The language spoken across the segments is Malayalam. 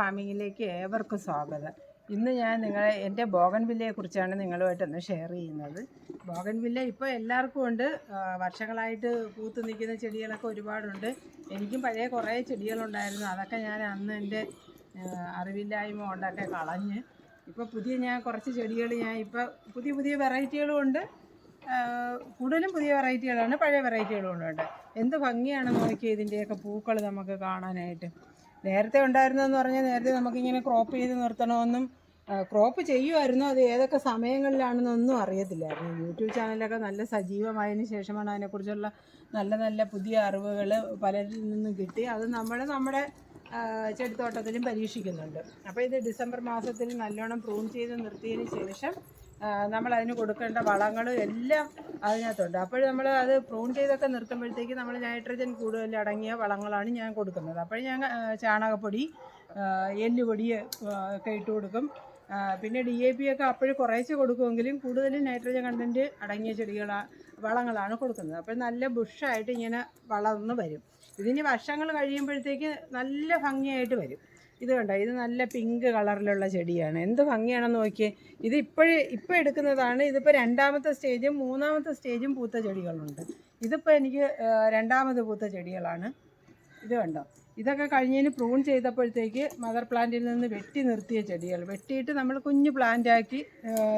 ഫാമിങ്ങിലേക്ക് ഏവർക്കും സ്വാഗതം. ഇന്ന് ഞാൻ നിങ്ങളെ എന്റെ ബോഗൻവില്ലയെ കുറിച്ചാണ് നിങ്ങളുമായിട്ടൊന്ന് ഷെയർ ചെയ്യുന്നത്. ബോഗൻവില്ല ഇപ്പോൾ എല്ലാവർക്കും ഉണ്ട്. വർഷങ്ങളായിട്ട് പൂത്ത് നിൽക്കുന്ന ചെടികളൊക്കെ ഒരുപാടുണ്ട്. എനിക്കും പഴയ കുറേ ചെടികളുണ്ടായിരുന്നു. അതൊക്കെ ഞാൻ അന്ന് എന്റെ അറിവില്ലായ്മ കൊണ്ടൊക്കെ കളഞ്ഞ് ഇപ്പോൾ പുതിയ ഞാൻ കുറച്ച് ചെടികൾ ഞാൻ ഇപ്പോൾ പുതിയ പുതിയ വെറൈറ്റികളും ഉണ്ട്. കൂടുതലും പുതിയ വെറൈറ്റികളാണ് പഴയ വെറൈറ്റികളും ഉണ്ട്. എന്ത് ഭംഗിയാണ് നോക്കി ഇതിന്റെയൊക്കെ പൂക്കൾ നമുക്ക് കാണാനായിട്ട്. നേരത്തെ ഉണ്ടായിരുന്നതെന്ന് പറഞ്ഞാൽ നേരത്തെ നമുക്കിങ്ങനെ ക്രോപ്പ് ചെയ്ത് നിർത്തണമെന്നും ക്രോപ്പ് ചെയ്യുമായിരുന്നു. അത് ഏതൊക്കെ സമയങ്ങളിലാണെന്നൊന്നും അറിയത്തില്ലായിരുന്നു. യൂട്യൂബ് ചാനലൊക്കെ നല്ല സജീവമായതിനു ശേഷമാണ് അതിനെക്കുറിച്ചുള്ള നല്ല നല്ല പുതിയ അറിവുകൾ പലരിൽ നിന്നും കിട്ടി. അത് നമ്മൾ നമ്മുടെ ചെടിത്തോട്ടത്തിലും പരീക്ഷിക്കുന്നുണ്ട്. അപ്പോൾ ഇത് ഡിസംബർ മാസത്തിൽ നല്ലോണം പ്രൂൺ ചെയ്ത് നിർത്തിയതിന് ശേഷം നമ്മൾ അതിന് കൊടുക്കേണ്ട വളങ്ങളും എല്ലാം അതിനകത്തുണ്ട്. അപ്പോൾ നമ്മൾ അത് പ്രൂൺ ചെയ്തൊക്കെ നിർത്തുമ്പോഴത്തേക്ക് നമ്മൾ നൈട്രജൻ കൂടുതൽ അടങ്ങിയ വളങ്ങളാണ് ഞാൻ കൊടുക്കുന്നത്. അപ്പോൾ ഞാൻ ചാണകപ്പൊടി എല്ലുപൊടി ഒക്കെ ഇട്ട് കൊടുക്കും. പിന്നെ ഡി എ പി ഒക്കെ അപ്പോഴും കുറേശ്ശെ കൊടുക്കുമെങ്കിലും കൂടുതലും നൈട്രജൻ കണ്ടന്റ് അടങ്ങിയ ചെടികളാണ് വളങ്ങളാണ് കൊടുക്കുന്നത്. അപ്പോൾ നല്ല ബുഷായിട്ട് ഇങ്ങനെ വളർന്ന് വരും. ഇതിന് വർഷങ്ങൾ കഴിയുമ്പോഴത്തേക്ക് നല്ല ഭംഗിയായിട്ട് വരും. ഇത് കണ്ടോ? ഇത് നല്ല പിങ്ക് കളറിലുള്ള ചെടിയാണ്. എന്ത് ഭംഗിയാണെന്ന് നോക്കിയേ. ഇത് ഇപ്പോഴേ ഇപ്പോൾ എടുക്കുന്നതാണ്. ഇതിപ്പോൾ രണ്ടാമത്തെ സ്റ്റേജും മൂന്നാമത്തെ സ്റ്റേജും പൂത്ത ചെടികളുണ്ട്. ഇതിപ്പോൾ എനിക്ക് രണ്ടാമത് പൂത്ത ചെടികളാണ്. ഇത് കണ്ടോ? ഇതൊക്കെ കഴിഞ്ഞതിന് പ്രൂൺ ചെയ്തപ്പോഴത്തേക്ക് മദർ പ്ലാന്റിൽ നിന്ന് വെട്ടി നിർത്തിയ ചെടികൾ. വെട്ടിയിട്ട് നമ്മൾ കുഞ്ഞു പ്ലാന്റാക്കി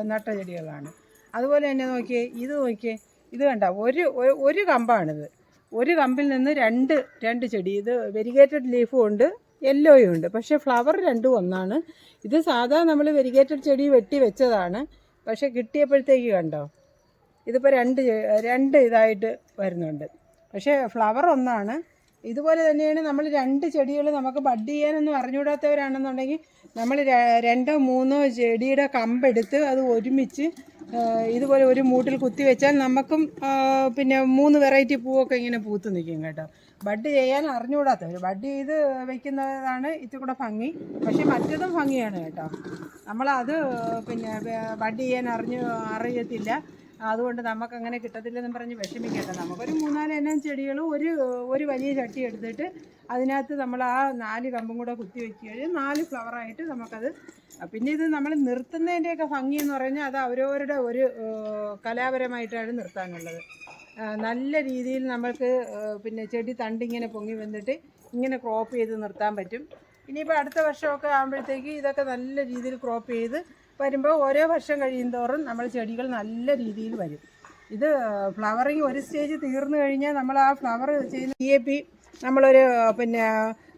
നട്ട ചെടികളാണ്. അതുപോലെ തന്നെ നോക്കിയേ ഇത് നോക്കിയേ. ഇത് കണ്ട? ഒരു- ഒരു കമ്പാണിത്. ഒരു കമ്പിൽ നിന്ന് രണ്ട് രണ്ട് ചെടി. ഇത് വെരിഗേറ്റഡ് ലീഫും ഉണ്ട്. യെല്ലോയും ഉണ്ട്. പക്ഷേ ഫ്ലവർ രണ്ടും ഒന്നാണ്. ഇത് സാധാ നമ്മൾ വെരിഗേറ്റഡ് ചെടി വെട്ടി വെച്ചതാണ്. പക്ഷേ കിട്ടിയപ്പോഴത്തേക്ക് കണ്ടോ? ഇതിപ്പോൾ രണ്ട് രണ്ട് ഇതായിട്ട് വരുന്നുണ്ട്. പക്ഷേ ഫ്ലവർ ഒന്നാണ്. ഇതുപോലെ തന്നെയാണ് നമ്മൾ രണ്ട് ചെടികൾ നമുക്ക് ബഡ് ചെയ്യാനൊന്നും അറിഞ്ഞുകൂടാത്തവരാണെന്നുണ്ടെങ്കിൽ നമ്മൾ രണ്ടോ മൂന്നോ ചെടിയുടെ കമ്പെടുത്ത് അത് ഒരുമിച്ച് ഇതുപോലെ ഒരു മൂട്ടിൽ കുത്തി വെച്ചാൽ നമുക്കും പിന്നെ മൂന്ന് വെറൈറ്റി പൂവൊക്കെ ഇങ്ങനെ പൂത്ത് നിൽക്കും കേട്ടോ. ബഡ് ചെയ്യാൻ അറിഞ്ഞുകൂടാത്തവർ. ബഡ് ചെയ്ത് വെക്കുന്നതാണ് ഇത്തിരി കൂടെ ഭംഗി. പക്ഷേ മറ്റതും ഭംഗിയാണ് കേട്ടോ. നമ്മളത് പിന്നെ ബഡ് ചെയ്യാൻ അറിഞ്ഞു അറിയത്തില്ല. അതുകൊണ്ട് നമുക്ക് അങ്ങനെ കിട്ടത്തില്ലെന്ന് പറഞ്ഞ് വിഷമിക്കേണ്ട. നമുക്കൊരു മൂന്നാൽ എണ്ണം ചെടികളും ഒരു ഒരു വലിയ ചട്ടി എടുത്തിട്ട് അതിനകത്ത് നമ്മൾ ആ നാല് കമ്പും കൂടെ കുത്തി വെക്കുകയും നാല് ഫ്ലവറായിട്ട് നമുക്കത് പിന്നെ ഇത് നമ്മൾ നിർത്തുന്നതിന്റെയൊക്കെ ഭംഗി എന്ന് പറഞ്ഞാൽ അത് അവരവരുടെ ഒരു കലാപരമായിട്ടാണ് നിർത്താനുള്ളത്. നല്ല രീതിയിൽ നമ്മൾക്ക് പിന്നെ ചെടി തണ്ടിങ്ങനെ പൊങ്ങി വന്നിട്ട് ഇങ്ങനെ ക്രോപ്പ് ചെയ്ത് നിർത്താൻ പറ്റും. ഇനിയിപ്പോൾ അടുത്ത വർഷമൊക്കെ ആകുമ്പോഴത്തേക്ക് ഇതൊക്കെ നല്ല രീതിയിൽ ക്രോപ്പ് ചെയ്ത് വരുമ്പോൾ ഓരോ വർഷം കഴിയുന്തോറും നമ്മൾ ചെടികൾ നല്ല രീതിയിൽ വരും. ഇത് ഫ്ലവറിങ് ഒരു സ്റ്റേജ് തീർന്നു കഴിഞ്ഞാൽ നമ്മൾ ആ ഫ്ലവർ ചെയ്യുന്ന ഡി എ പി നമ്മളൊരു പിന്നെ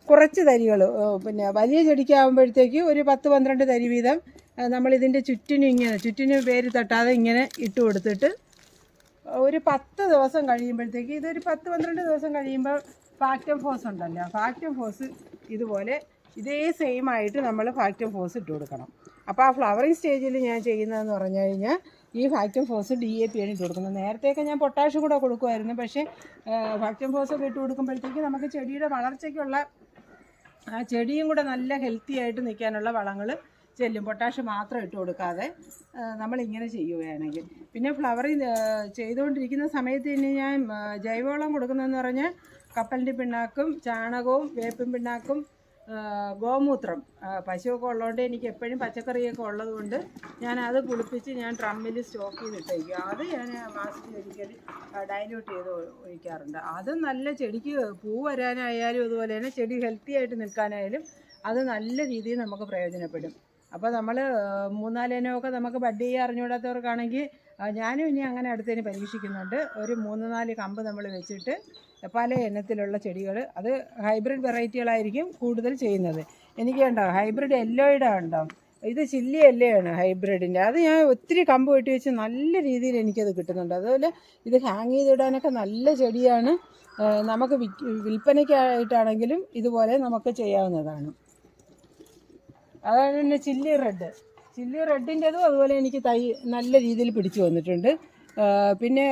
കുറച്ച് തരികൾ പിന്നെ വലിയ ചെടിക്കാകുമ്പോഴത്തേക്ക് ഒരു പത്ത് പന്ത്രണ്ട് തരി വീതം നമ്മളിതിന്റെ ചുറ്റിനും ഇങ്ങനെ ചുറ്റിനും പേര് തട്ടാതെ ഇങ്ങനെ ഇട്ട് കൊടുത്തിട്ട് ഒരു പത്ത് ദിവസം കഴിയുമ്പോഴത്തേക്ക് ഇതൊരു പത്ത് പന്ത്രണ്ട് ദിവസം കഴിയുമ്പോൾ ഫാക്റ്റം ഫോസ് ഉണ്ടല്ലോ ഫാക്റ്റം ഫോസ് ഇതുപോലെ ഇതേ സെയിം ആയിട്ട് നമ്മൾ ഫാക്റ്റം ഫോസ് ഇട്ട് കൊടുക്കണം. അപ്പോൾ ആ ഫ്ലവറിങ് സ്റ്റേജിൽ ഞാൻ ചെയ്യുന്നതെന്ന് പറഞ്ഞു കഴിഞ്ഞാൽ ഈ Factamfos D A P ആണ് ഇട്ട് കൊടുക്കുന്നത്. നേരത്തെയൊക്കെ ഞാൻ പൊട്ടാഷ് കൂടെ കൊടുക്കുമായിരുന്നു. പക്ഷേ ഫാക്ടം ഫോസ് ഒക്കെ ഇട്ട് കൊടുക്കുമ്പോഴത്തേക്ക് നമുക്ക് ചെടിയുടെ വളർച്ചയ്ക്കുള്ള ആ ചെടിയും കൂടെ നല്ല ഹെൽത്തി ആയിട്ട് നിൽക്കാനുള്ള വളങ്ങൾ ചെല്ലും. പൊട്ടാഷ് മാത്രം ഇട്ട് കൊടുക്കാതെ നമ്മളിങ്ങനെ ചെയ്യുകയാണെങ്കിൽ. പിന്നെ ഫ്ലവറിങ് ചെയ്തുകൊണ്ടിരിക്കുന്ന സമയത്ത് തന്നെ ഞാൻ ജൈവവളം കൊടുക്കുന്നതെന്ന് പറഞ്ഞാൽ കപ്പലിന്റെ പിണ്ണാക്കും ചാണകവും വേപ്പിൻ പിണ്ണാക്കും ഗോമൂത്രം. പശുവൊക്കെ ഉള്ളതുകൊണ്ട് എനിക്ക് എപ്പോഴും പച്ചക്കറിയൊക്കെ ഉള്ളതുകൊണ്ട് ഞാൻ അത് കുളിപ്പിച്ച് ഞാൻ ഡ്രമ്മിൽ സ്റ്റോക്ക് ചെയ്തിട്ടേക്കും. അത് ഞാൻ മാസത്തിൽ ഒരിക്കൽ ഡൈലൂട്ട് ചെയ്ത് ഒഴിക്കാറുണ്ട്. അത് നല്ല ചെടിക്ക് പൂ വരാനായാലും അതുപോലെ തന്നെ ചെടി ഹെൽത്തി ആയിട്ട് നിൽക്കാനായാലും അത് നല്ല രീതിയിൽ നമുക്ക് പ്രയോജനപ്പെടും. അപ്പോൾ നമ്മൾ മൂന്നാലിനൊക്കെ നമുക്ക് ബഡ് ചെയ്യാൻ അറിഞ്ഞുകൂടാത്തവർക്കാണെങ്കിൽ ഞാനും ഇനി അങ്ങനെ അടുത്തതിന് പരീക്ഷിക്കുന്നുണ്ട്. ഒരു മൂന്ന് നാല് കമ്പ് നമ്മൾ വെച്ചിട്ട് പല ഇനത്തിലുള്ള ചെടികൾ അത് ഹൈബ്രിഡ് വെറൈറ്റികളായിരിക്കും കൂടുതൽ ചെയ്യുന്നത്. എനിക്ക് കണ്ടോ ഹൈബ്രിഡ് എല്ലോയുടെ ഉണ്ടോ ഇത് ചില്ലി എല്ലയാണ് ഹൈബ്രിഡിന്റെ അത് ഞാൻ ഒത്തിരി കമ്പ് വെട്ടി വെച്ച് നല്ല രീതിയിൽ എനിക്കത് കിട്ടുന്നുണ്ട്. അതുപോലെ ഇത് ഹാങ് ചെയ്തിടാനൊക്കെ നല്ല ചെടിയാണ്. നമുക്ക് വിൽപ്പനയ്ക്കായിട്ടാണെങ്കിലും ഇതുപോലെ നമുക്ക് ചെയ്യാവുന്നതാണ്. അതാണ് പിന്നെ ചില്ലി റെഡ് ചില്ലി റെഡിന്റെതും അതുപോലെ എനിക്ക് തൈ നല്ല രീതിയിൽ പിടിച്ചു വന്നിട്ടുണ്ട്. പിന്നെ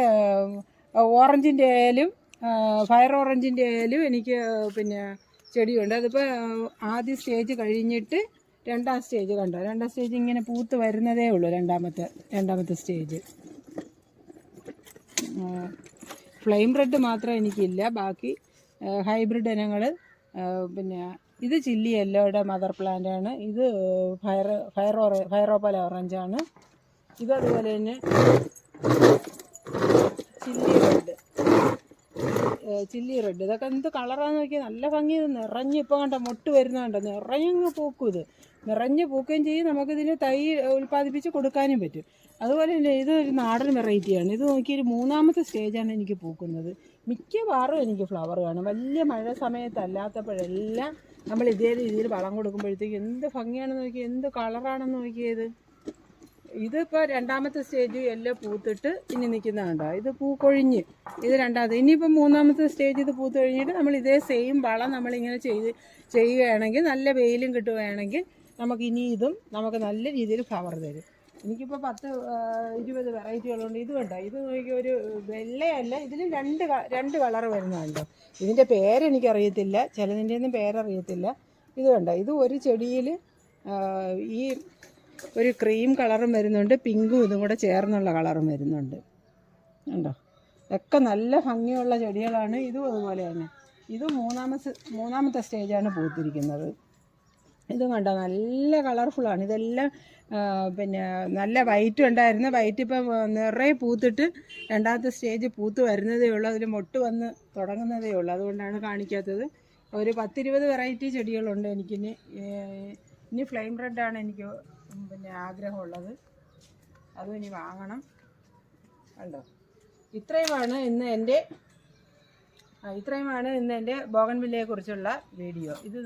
ഓറഞ്ചിന്റെ ആയാലും ഫയർ ഓറഞ്ചിന്റെ ആയാലും എനിക്ക് പിന്നെ ചെടിയുണ്ട്. അതിപ്പോൾ ആദ്യ സ്റ്റേജ് കഴിഞ്ഞിട്ട് രണ്ടാം സ്റ്റേജ് കണ്ടോ? രണ്ടാം സ്റ്റേജ് ഇങ്ങനെ പൂത്ത് വരുന്നതേ ഉള്ളൂ രണ്ടാമത്തെ രണ്ടാമത്തെ സ്റ്റേജ് ഫ്ലെയിം റെഡ് മാത്രം എനിക്കില്ല. ബാക്കി ഹൈബ്രിഡ് ഇനങ്ങൾ പിന്നെ ഇത് ചില്ലി യെല്ലോയുടെ മദർ പ്ലാന്റ് ആണ്. ഇത് ഫയർ ഫയർ ഓറ ഫയറോപ്പല ഓറഞ്ചാണ് ഇത് അതുപോലെ തന്നെ ചില്ലി റെഡ് ചില്ലി റെഡ്. ഇതൊക്കെ എന്ത് കളറാന്ന് നോക്കിയാൽ നല്ല ഭംഗി. നിറഞ്ഞ് ഇപ്പം കണ്ട മൊട്ട് വരുന്നുണ്ടോ നിറഞ്ഞങ്ങ് പൂക്കും ഇത്. നിറഞ്ഞ് പൂക്കുകയും ചെയ്യും. നമുക്കിതിന് തൈ ഉൽപ്പാദിപ്പിച്ച് കൊടുക്കാനും പറ്റും. അതുപോലെ തന്നെ ഇത് ഒരു നാടൻ വെറൈറ്റിയാണ് ഇത് നോക്കി ഒരു മൂന്നാമത്തെ സ്റ്റേജാണ് എനിക്ക് പൂക്കുന്നത്. മിക്കവാറും എനിക്ക് ഫ്ലവർ കാണും. വലിയ മഴ സമയത്തല്ലാത്തപ്പോഴെല്ലാം നമ്മൾ ഇതേ രീതിയിൽ വളം കൊടുക്കുമ്പോഴത്തേക്ക് എന്ത് ഭംഗിയാണെന്ന് നോക്കിയാൽ എന്ത് കളറാണെന്ന് നോക്കിയത് ഇതിപ്പോൾ രണ്ടാമത്തെ സ്റ്റേജ് എല്ലാം പൂത്തിട്ട് ഇനി നിൽക്കുന്നതുണ്ടോ ഇത് പൂ കൊഴിഞ്ഞ്. ഇത് രണ്ടാമത്തെ ഇനിയിപ്പം മൂന്നാമത്തെ സ്റ്റേജ് ഇത് പൂത്ത് കഴിഞ്ഞിട്ട് നമ്മൾ ഇതേ സെയിം വളം നമ്മളിങ്ങനെ ചെയ്ത് ചെയ്യുകയാണെങ്കിൽ നല്ല വെയിലും കിട്ടുകയാണെങ്കിൽ നമുക്ക് ഇനി ഇതും നമുക്ക് നല്ല രീതിയിൽ ഫ്ലവർ തരും. എനിക്കിപ്പോൾ പത്ത് ഇരുപത് വെറൈറ്റികളുണ്ട് ഇത് കണ്ടോ? ഇത് ഒരു വെള്ളയല്ല ഇതിൽ രണ്ട് രണ്ട് കളർ വരുന്നുണ്ടോ ഇതിന്റെ പേരെനിക്കറിയത്തില്ല ചിലതിന്റെ ഒന്നും പേരറിയത്തില്ല. ഇത് കണ്ടോ? ഇത് ഒരു ചെടിയിൽ ഈ ഒരു ക്രീം കളറും വരുന്നുണ്ട് പിങ്കും ഇതും കൂടെ ചേർന്നുള്ള കളറും വരുന്നുണ്ട്. ഉണ്ടോ ഒക്കെ നല്ല ഭംഗിയുള്ള ചെടികളാണ്. ഇതും അതുപോലെ തന്നെ. ഇത് മൂന്നാമത്തെ മൂന്നാമത്തെ സ്റ്റേജാണ് പൂത്തിരിക്കുന്നത്. ഇതും കണ്ടോ? നല്ല കളർഫുള്ളാണ് ഇതെല്ലാം പിന്നെ നല്ല വൈറ്റ് ഉണ്ടായിരുന്നു. വൈറ്റ് ഇപ്പം നിറയെ പൂത്തിട്ട് രണ്ടാമത്തെ സ്റ്റേജ് പൂത്ത് വരുന്നതേ ഉള്ളൂ. അതിൽ മൊട്ട് വന്ന് തുടങ്ങുന്നതേ ഉള്ളൂ. അതുകൊണ്ടാണ് കാണിക്കാത്തത്. ഒരു പത്തിരുപത് വെറൈറ്റി ചെടികളുണ്ട് എനിക്കിനി. ഇനി ഫ്ലെയിം റെഡ് ആണ് എനിക്ക് പിന്നെ ആഗ്രഹമുള്ളത്. അതും ഇനി വാങ്ങണം. കണ്ടോ? ഇത്രയുമാണ് ഇന്ന് എന്റെ ഇത്രയുമാണ് ഇന്ന് എന്റെ ബോഗൻവില്ലയെ കുറിച്ചുള്ള വീഡിയോ. ഇത്